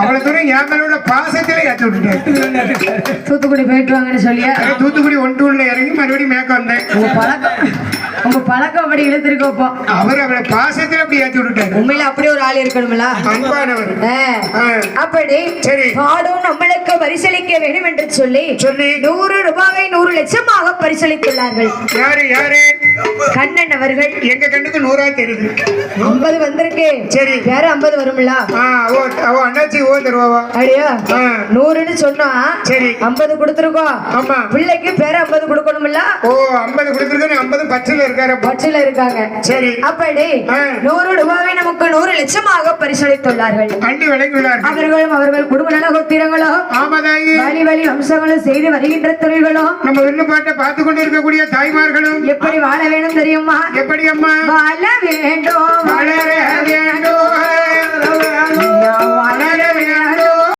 அவ்வளவு தூரம் என் மேல உள்ள பாசத்திலே ஏத்தி விட்டுட்டேன். தூத்துக்குடி போயிட்டு வாங்கன்னு சொல்லியா? தூத்துக்குடி ஒன் டூல இறங்கி மறுபடியும் மேக்க வந்தேன். உங்க பழக்கம் உங்க பழக்கம் அப்படி இழுத்திருக்கோப்போ அவர் அவளை பாசத்துல அப்படி ஏத்தி விட்டுட்டாரு. உண்மையில அப்படி ஒரு ஆள் இருக்கணும்ல அன்பானவர். அப்படி சரி. பாடும் நம்மளுக்கு பரிசளிக்க வேண்டும் என்று சொல்லி சொல்லி. நூறு ரூபாயை நூறு லட்சமாக பரிசளித்துள்ளார்கள். யாரு யாரு? கண்ணன் அவர்கள் எங்க கண்ணுக்கு நூறா தெரியுது. ஐம்பது வந்திருக்கு. சரி. வேற ஐம்பது வரும்ல ஓ அண்ணாச்சி ஓ தருவாவா? அப்படியா. நூறுன்னு சொன்னா சரி. ஐம்பது கொடுத்துருக்கோம் ஆமா. பிள்ளைக்கு பேர ஐம்பது கொடுக்கணும்ல ஓ ஐம்பது கொடுத்துருக்கேன் ஐம்பது பச்சில இருக்காரு பட்சில இருக்காங்க. சரி. அப்படி. நூறு ரூபாயை நமக்கு நூறு லட்சமாக பரிசளித்துள்ளார்கள். அண்டி விளங்கியுள்ளார் அவர்களும் அவர்கள் குடும்ப நல கோத்திரங்களும் ஆமாதாயி. வழி வழி வம்சங்களும் செய்து வருகின்ற தொழில்களும் நம்ம வில்லுப்பாட்டை பார்த்து கொண்டு இருக்கக்கூடிய தாய்மார்களும் எப்படி வாழ வேணும் தெரியுமா? எப்படி அம்மா? வாழ வேண்டும்.